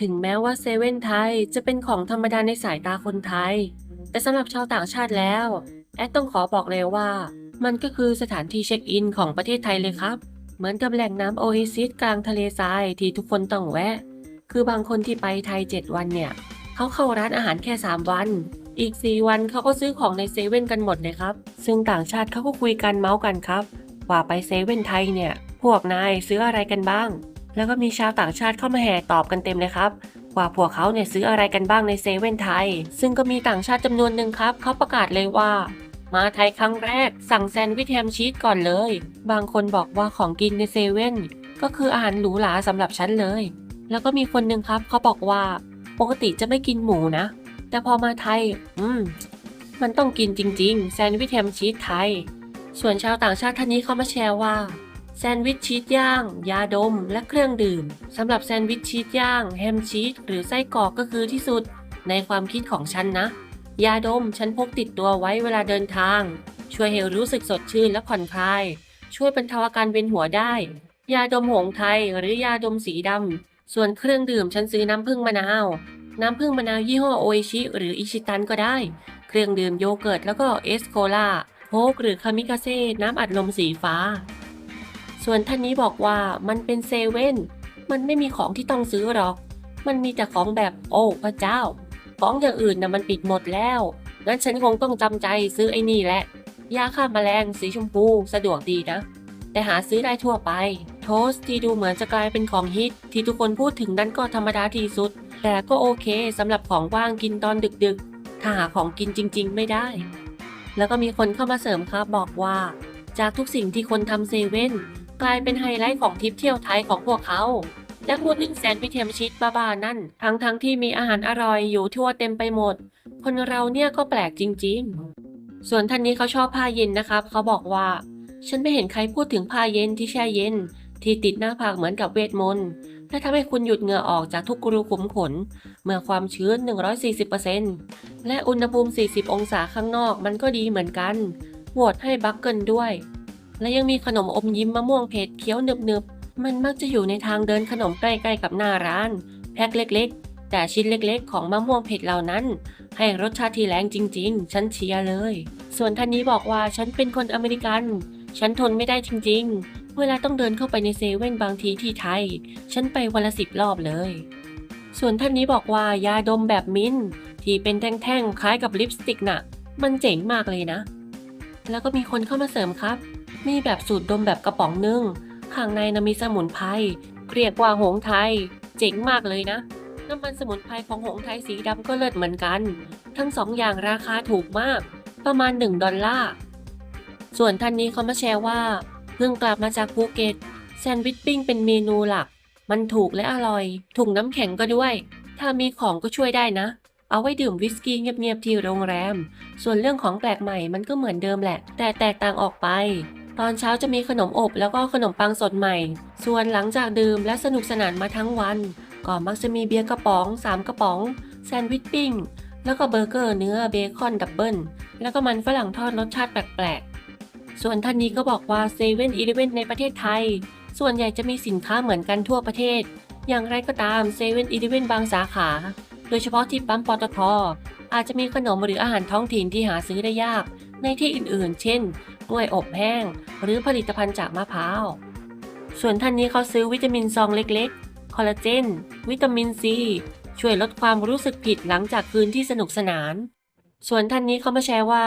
ถึงแม้ว่าเซเว่นไทยจะเป็นของธรรมดาในสายตาคนไทย แต่สำหรับชาวต่างชาติแล้ว แอดต้องขอบอกเลยว่า มันก็คือสถานที่เช็คอินของประเทศไทยเลยครับ เหมือนกับแหล่งน้ำโอเอซิสกลางทะเลทรายที่ทุกคนต้องแวะ คือบางคนที่ไปไทย 7 วันเนี่ย เขาเข้าร้านอาหารแค่ 3 วัน อีก 4 วันเขาก็ซื้อของในเซเว่นกันหมดเลยครับ ซึ่งต่างชาติเขาก็คุยกันเมาส์กันครับ ว่าไปเซเว่นไทยเนี่ย พวกนายซื้ออะไรกันบ้าง แล้วก็มีชาวต่างชาติเข้ามาแห่ตอบกันเต็มเลยครับ ว่าพวกเขาเนี่ยซื้ออะไรกันบ้างในเซเว่นไทย ซึ่งก็มีต่างชาติจำนวนหนึ่งครับ เขาประกาศเลยว่า มาไทยครั้งแรก สั่งแซนด์วิชแฮมชีสก่อนเลย บางคนบอกว่าของกินในเซเว่นก็คืออาหารหรูหราสำหรับฉันเลย แล้วก็มีคนหนึ่งครับ เขาบอกว่า ปกติจะไม่กินหมูนะ แต่พอมาไทย อืม มันต้องกินจริง ๆ แซนด์วิชแฮมชีสไทย ส่วนชาวต่างชาติท่านนี้เขามาแชร์ว่า แซนด์วิชชีสย่าง ยาดม และเครื่องดื่มสำหรับแซนด์วิชชีสย่าง แฮมชีสหรือไส้กรอกก็คือที่สุด ในความคิดของฉันนะ ยาดมฉันพกติดตัวไว้เวลาเดินทาง ช่วยให้รู้สึกสดชื่นและผ่อนคลาย ช่วยบรรเทาอาการเวียนหัวได้ ยาดมหงส์ไทยหรือยาดมสีดำส่วนเครื่องดื่มฉันซื้อน้ำผึ้งมะนาว น้ำผึ้งมะนาวยี่ห้อโออิชิหรืออิชิตันก็ได้ เครื่องดื่มโยเกิร์ตแล้วก็เอสโคลาโค้กหรือคามิกาเซ่น้ำอัดลมสีฟ้า ส่วนท่านนี้บอกว่ามันเป็นเซเว่นมันไม่มีของที่ต้องซื้อหรอก มันมีแต่ของแบบโอ้พระเจ้า ของอย่างอื่นนะมันปิดหมดแล้ว งั้นฉันคงต้องจำใจซื้อไอ้นี่แหละ ยาฆ่าแมลงสีชมพูสะดวกดีนะ แต่หาซื้อได้ทั่วไป โทสที่ดูเหมือนจะกลายเป็นของฮิต ที่ทุกคนพูดถึงนั้นก็ธรรมดาที่สุด แต่ก็โอเคสำหรับของว่างกินตอนดึกๆ ถ้าหาของกินจริง ๆ ไม่ได้ แล้วก็มีคนเข้ามาเสริมครับบอกว่า จากทุกสิ่งที่คนทำเซเว่น กลายเป็นไฮไลท์ของทริปเที่ยวไทยของพวกเขาและพูดถึงแซนวิเทมชีสบ้าๆนั่น ทั้งๆทที่มีอาหารอร่อยอยู่ทั่วเต็มไปหมด คนเราเนี่ยก็แปลกจริงๆ ส่วนท่านนี้เขาชอบผ้าเย็นนะครับ เขาบอกว่า ฉันไม่เห็นใครพูดถึงผ้าเย็นที่แช่เย็น ที่ติดหน้าผากเหมือนกับเวทมนต์และทำให้คุณหยุดเหงื่อออกจากทุกรูขุมขน เมื่อความชื้น 140%และอุณหภูมิ 40 องศาข้างนอกมันก็ดีเหมือนกันโหวตให้บัคเกิลด้วย และยังมีขนมอมยิ้มมะม่วงเผ็ดเคี้ยวหนึบๆ มันมักจะอยู่ในทางเดินขนมใกล้ๆกับหน้าร้าน แพ็คเล็กๆ แต่ชิ้นเล็กๆ ของมะม่วงเผ็ดเหล่านั้น ให้รสชาติที่แรงจริงๆ ฉันเชียร์เลย ส่วนท่านนี้บอกว่าฉันเป็นคนอเมริกัน ฉันทนไม่ได้จริงๆ เวลาต้องเดินเข้าไปในเซเว่นบางทีที่ไทย ฉันไปวันละสิบรอบเลย ส่วนท่านนี้บอกว่ายาดมแบบมิ้นท์ที่เป็นแท่งๆ คล้ายกับลิปสติกน่ะ มันเจ๋งมากเลยนะ แล้วก็มีคนเข้ามาเสริมครับ มีแบบสูตรดมแบบกระป๋องนึ่งข้างในนะมีสมุนไพรเรียกว่าหงไทย เจ๋งมากเลยนะ น้ำมันสมุนไพรของหงไทยสีดำก็เลิศเหมือนกัน ทั้งสองอย่างราคาถูกมาก ประมาณ 1 ดอลลาร์ ส่วนท่านนี้เขามาแชร์ว่า เพิ่งกลับมาจากภูเก็ตแซนด์วิชปิ้งเป็นเมนูหลัก มันถูกและอร่อย ถุงน้ำแข็งก็ด้วย ถ้ามีของก็ช่วยได้นะ เอาไว้ดื่มวิสกี้เงียบๆที่โรงแรม ส่วนเรื่องของแปลกใหม่มันก็เหมือนเดิมแหละ แต่แตกต่างออกไป ตอนเช้าจะมีขนมอบแล้วก็ขนมปังสดใหม่ ส่วนหลังจากดื่มและสนุกสนานมาทั้งวัน ก็มักจะมีเบียร์กระป๋อง 3 กระป๋อง แซนด์วิชปิ้ง แล้วก็เบอร์เกอร์เนื้อเบคอนดับเบิลแล้วก็มันฝรั่งทอดรสชาติแปลกๆ ส่วนท่านนี้ก็บอกว่าเซเว่นอีเลเวนในประเทศไทย ส่วนใหญ่จะมีสินค้าเหมือนกันทั่วประเทศ อย่างไรก็ตามเซเว่นอีเลเวนบางสาขา โดยเฉพาะที่ปั๊มปตทอาจจะมีขนมหรืออาหารท้องถิ่นที่หาซื้อได้ยากในที่อื่นๆ เช่น กล้วยอบแห้ง หรือผลิตภัณฑ์จากมะพร้าว ส่วนท่านนี้เขาซื้อวิตามินซองเล็กๆ คอลลาเจน วิตามินซี ช่วยลดความรู้สึกผิดหลังจากคืนที่สนุกสนาน ส่วนท่านนี้เขามาแชร์ว่า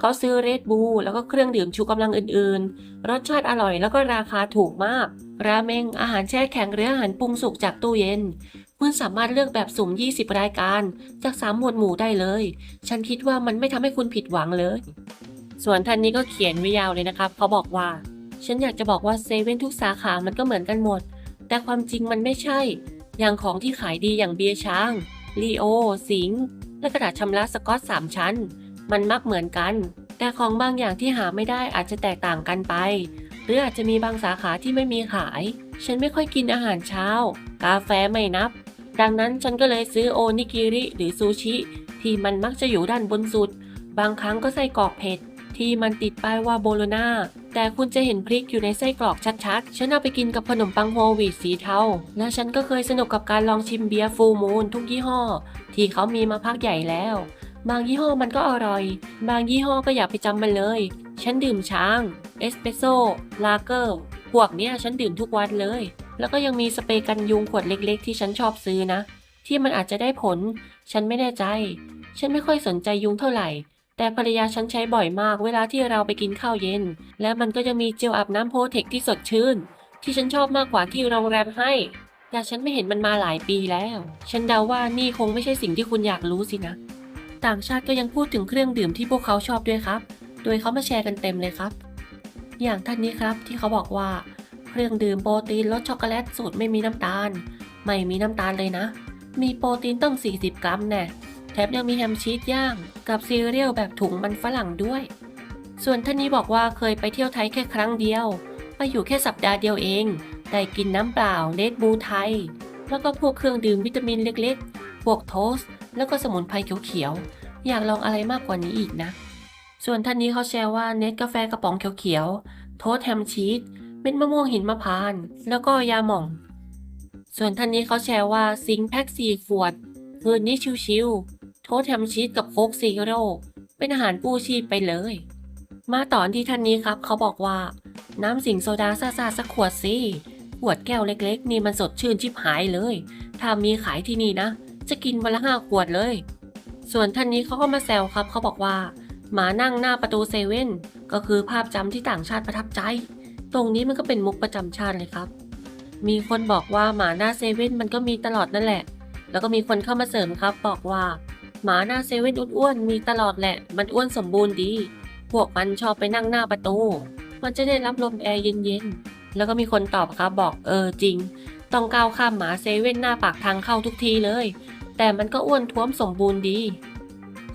เขาซื้อเรดบูแล้วก็เครื่องดื่มชูกำลังอื่นๆ รสชาติอร่อยแล้วก็ราคาถูกมาก ราเมง อาหารแช่แข็งหรืออาหารปรุงสุกจากตู้เย็นคุณสามารถเลือกแบบสุ่ม 20 รายการ จาก 3 หมวดหมู่ได้เลย ฉันคิดว่ามันไม่ทำให้คุณผิดหวังเลย ส่วนท่านนี้ก็เขียนไว้ยาวเลยนะครับเขาบอกว่า ฉันอยากจะบอกว่าเซเว่นทุกสาขามันก็เหมือนกันหมด แต่ความจริงมันไม่ใช่ อย่างของที่ขายดีอย่างเบียร์ช้างลีโอ สิงห์และกระดาษชำระสกอต3ชั้น มันมักเหมือนกัน แต่ของบางอย่างที่หาไม่ได้อาจจะแตกต่างกันไป หรืออาจจะมีบางสาขาที่ไม่มีขาย ฉันไม่ค่อยกินอาหารเช้า กาแฟไม่นับ ดังนั้นฉันก็เลยซื้อโอนิกิริหรือซูชิ ที่มันมักจะอยู่ด้านบนสุด บางครั้งก็ใส่กรอกเผ็ด ที่มันติดป้ายว่าโบโลนาแต่คุณจะเห็นพริกอยู่ในไส้กรอกชัดๆ ฉันเอาไปกินกับขนมปังโฮลวีตสีเทา และฉันก็เคยสนุกกับการลองชิมเบียร์ฟูมูลทุกยี่ห้อ ที่เขามีมาพักใหญ่แล้ว บางยี่ห้อมันก็อร่อย บางยี่ห้อก็อย่าไปจำมันเลย ฉันดื่มช้าง เอสเปรสโซ่ ลาเกอร์ พวกเนี้ยฉันดื่มทุกวันเลย แล้วก็ยังมีสเปรย์กันยุงขวดเล็กๆ ที่ฉันชอบซื้อนะ ที่มันอาจจะได้ผล ฉันไม่แน่ใจ ฉันไม่ค่อยสนใจยุงเท่าไหร่ แต่ภรรยาฉันใช้บ่อยมากเวลาที่เราไปกินข้าวเย็น และมันก็จะมีเจลอาบน้ำโพเทคที่สดชื่น ที่ฉันชอบมากกว่าที่โรงแรมให้ แต่ฉันไม่เห็นมันมาหลายปีแล้ว ฉันเดาว่านี่คงไม่ใช่สิ่งที่คุณอยากรู้สินะ ต่างชาติก็ยังพูดถึงเครื่องดื่มที่พวกเขาชอบด้วยครับ โดยเขามาแชร์กันเต็มเลยครับ อย่างท่านนี้ครับที่เขาบอกว่า เครื่องดื่มโปรตีนรสช็อกโกแลตสูตรไม่มีน้ำตาล ไม่มีน้ำตาลเลยนะ มีโปรตีนตั้ง40 กรัมแน่ แถมยังมีแฮมชีสย่าง กับซีเรียลแบบถุงมันฝรั่งด้วย ส่วนท่านนี้บอกว่าเคยไปเที่ยวไทยแค่ครั้งเดียว ไปอยู่แค่สัปดาห์เดียวเอง ได้กินน้ำเปล่าเลดบูไทย แล้วก็พวกเครื่องดื่มวิตามินเล็กๆ พวกโทส แล้วก็สมุนไพรเขียวๆ อยากลองอะไรมากกว่านี้อีกนะ ส่วนท่านนี้เขาแชร์ว่าเน็ตกาแฟกระป๋องเขียวๆ โทสแฮมชีส เม็ดมะม่วงหินมะพร้าน แล้วก็ยาหม่อง ส่วนท่านนี้เขาแชร์ว่าซิงค์แพ็กสี่ขวดคืนนี้ชิวๆ โทษแฮมชีสกับโค้กซีโร่เป็นอาหารปูชีพไปเลย มาตอนที่ท่านนี้ครับ เขาบอกว่า น้ำสิงโซดาซาซาสักขวดสิขวดแก้วเล็กๆ นี่มันสดชื่นชิบหายเลย ถ้ามีขายที่นี่นะ จะกินวันละห้าขวดเลย ส่วนท่านนี้เขาก็มาแซวครับ เขาบอกว่า หมานั่งหน้าประตูเซเว่นก็คือภาพจำที่ต่างชาติประทับใจ ตรงนี้มันก็เป็นมุกประจำชาติเลยครับ มีคนบอกว่าหมาหน้าเซเว่นมันก็มีตลอดนั่นแหละ แล้วก็มีคนเข้ามาเสริมครับ บอกว่า หมาหน้าเซเว่นอ้วนๆมีตลอดแหละ มันอ้วนสมบูรณ์ดี พวกมันชอบไปนั่งหน้าประตู มันจะได้รับลมแอร์เย็นๆ แล้วก็มีคนตอบครับบอกเออจริง ต้องก้าวข้ามหมาเซเว่นหน้าปากทางเข้าทุกทีเลย แต่มันก็อ้วนท้วมสมบูรณ์ดี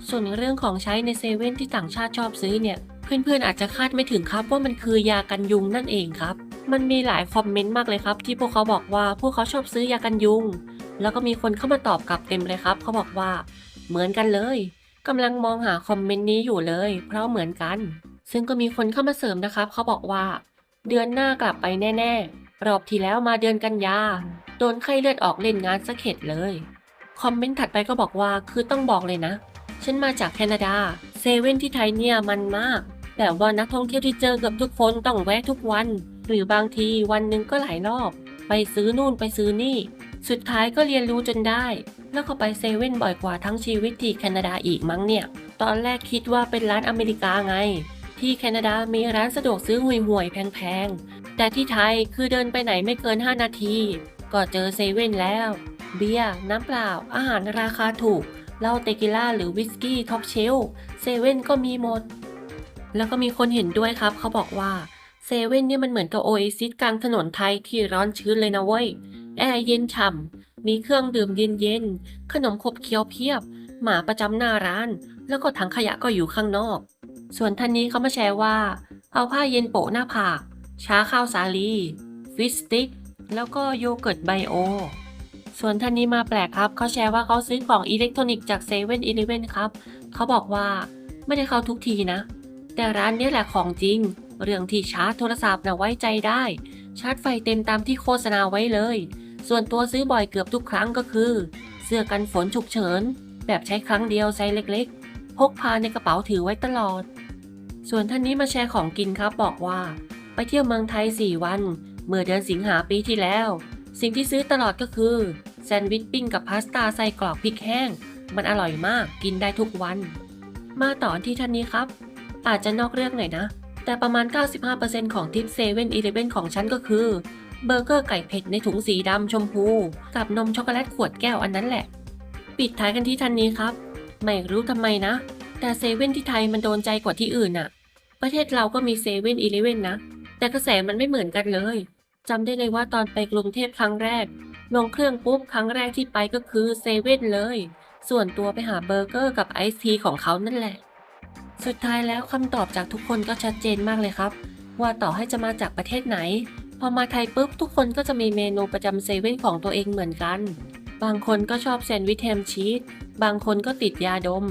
ส่วนเรื่องของใช้ในเซเว่นที่ต่างชาติชอบซื้อเนี่ย เพื่อนๆอาจจะคาดไม่ถึงครับว่ามันคือยากันยุงนั่นเองครับ มันมีหลายคอมเมนต์มากเลยครับ ที่พวกเขาบอกว่าพวกเขาชอบซื้อยากันยุงแล้วก็มีคนเข้ามาตอบกลับเต็มเลยครับ เขาบอกว่า เหมือนกันเลยกำลังมองหาคอมเมนต์นี้อยู่เลย เพราะเหมือนกัน ซึ่งก็มีคนเข้ามาเสริมนะครับ เขาบอกว่า เดือนหน้ากลับไปแน่ ๆ รอบที่แล้วมาเดือนกันยาโดนไข้เลือดออกเล่นงานสะเข็ดเลยคอมเมนต์ถัดไปก็บอกว่าคือต้องบอกเลยนะ ฉันมาจากแคนาดาเซเว่นที่ไทยเนี่ยมันมาก แต่ว่านักท่องเที่ยวที่เจอเกับทุกคนต้องแวะทุกวัน หรือบางทีวันหนึ่งก็หลายรอบ ไปซื้อนู่นไปซื้อนี่ สุดท้ายก็เรียนรู้จนได้ แล้วก็ไปเซเว่นบ่อยกว่าทั้งชีวิตที่แคนาดาอีกมั้งเนี่ย ตอนแรกคิดว่าเป็นร้านอเมริกาไง ที่แคนาดามีร้านสะดวกซื้อห่วยๆแพงๆ แต่ที่ไทยคือเดินไปไหนไม่เกิน 5 นาที ก็เจอเซเว่นแล้ว เบียร์น้ำเปล่า อาหารราคาถูกเหล้าเตกิล่าหรือวิสกี้ท็อปเชลเซเว่นก็มีหมด แล้วก็มีคนเห็นด้วยครับ เขาบอกว่าเซเว่นเนี่ยมันเหมือนกับโอเอซิสกลางถนนไทยที่ร้อนชื้นเลยนะเว้ย แอร์เย็นฉ่ำ มีเครื่องดื่มเย็นๆ ขนมขบเคี้ยวเพียบ หมาประจำหน้าร้าน แล้วก็ถังขยะก็อยู่ข้างนอก ส่วนท่านนี้เขามาแชร์ว่า เอาผ้าเย็นโปะหน้าผากช้าข้าวสาลี ฟิสติก แล้วก็โยเกิร์ตไบโอ ส่วนท่านนี้มาแปลกครับเขาแชร์ว่าเขาซื้อของอิเล็กทรอนิกส์จากเซเว่นอีเลเว่นครับ เขาบอกว่าไม่ได้เข้าทุกทีนะ แต่ร้านเนี้ยแหละของจริง เรื่องที่ชาร์จโทรศัพท์นะไว้ใจได้ ชาร์จไฟเต็มตามที่โฆษณาไว้เลย ส่วนตัวซื้อบ่อยเกือบทุกครั้งก็คือ เสื้อกันฝนฉุกเฉิน แบบใช้ครั้งเดียวไซส์เล็กๆ พกพาในกระเป๋าถือไว้ตลอด ส่วนท่านนี้มาแชร์ของกินครับบอกว่า ไปเที่ยวเมืองไทย 4 วัน เมื่อเดือนสิงหาปีที่แล้ว สิ่งที่ซื้อตลอดก็คือแซนด์วิชปิ้งกับพาสต้าใส่กรอกพริกแห้ง มันอร่อยมากกินได้ทุกวัน มาต่อที่ท่านนี้ครับ อาจจะนอกเรื่องหน่อยนะ แต่ประมาณ 95%ของทิปเซเว่นอีเลเว่นของฉันก็คือ เบอร์เกอร์ไก่เผ็ดในถุงสีดำชมพู กับนมช็อกโกแลตขวดแก้วอันนั้นแหละ ปิดท้ายกันที่ท่านนี้ครับ ไม่รู้ทำไมนะ แต่เซเว่นที่ไทยมันโดนใจกว่าที่อื่นอะประเทศเราก็มีเซเว่นอีเลเว่นนะ แต่กระแสมันไม่เหมือนกันเลยจำได้เลยว่าตอนไปกรุงเทพครั้งแรก ลงเครื่องปุ๊บครั้งแรกที่ไปก็คือเซเว่นเลย ส่วนตัวไปหาเบอร์เกอร์กับไอซ์ทีของเขานั่นแหละ สุดท้ายแล้วคำตอบจากทุกคนก็ชัดเจนมากเลยครับ ว่าต่อให้จะมาจากประเทศไหน พอมาไทยปุ๊บทุกคนก็จะมีเมนูประจำเซเว่นของตัวเองเหมือนกัน บางคนก็ชอบแซนด์วิชแฮมชีส บางคนก็ติดยาดม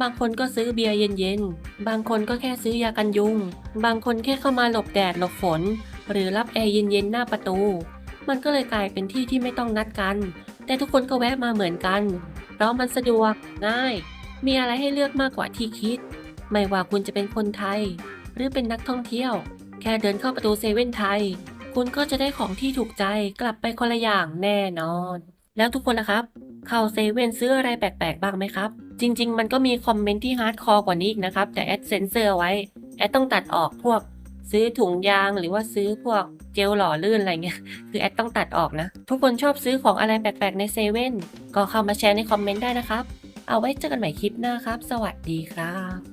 บางคนก็ซื้อเบียร์เย็นๆ บางคนก็แค่ซื้อยากันยุง บางคนแค่เข้ามาหลบแดดหลบฝน หรือรับแอร์เย็นๆหน้าประตู มันก็เลยกลายเป็นที่ที่ไม่ต้องนัดกัน แต่ทุกคนก็แวะมาเหมือนกัน เพราะมันสะดวกง่าย มีอะไรให้เลือกมากกว่าที่คิด ไม่ว่าคุณจะเป็นคนไทย หรือเป็นนักท่องเที่ยว แค่เดินเข้าประตูเซเว่นไทย คุณก็จะได้ของที่ถูกใจกลับไปคนละอย่างแน่นอน แล้วทุกคนนะครับ เข้าเซเว่นซื้ออะไรแปลกๆ บ้างไหมครับ จริง ๆ มันก็มีคอมเมนต์ที่ฮาร์ดคอร์กว่านี้อีกนะครับ แต่แอดเซนเซอร์ไว้ แอดต้องตัดออกพวกซื้อถุงยางหรือว่าซื้อพวกเจลหล่อลื่นอะไรเงี้ย คือแอดต้องตัดออกนะ ทุกคนชอบซื้อของอะไรแปลกๆ ในเซเว่นก็เข้ามาแชร์ในคอมเมนต์ได้นะครับ เอาไว้เจอกันใหม่คลิปหน้าครับ สวัสดีครับ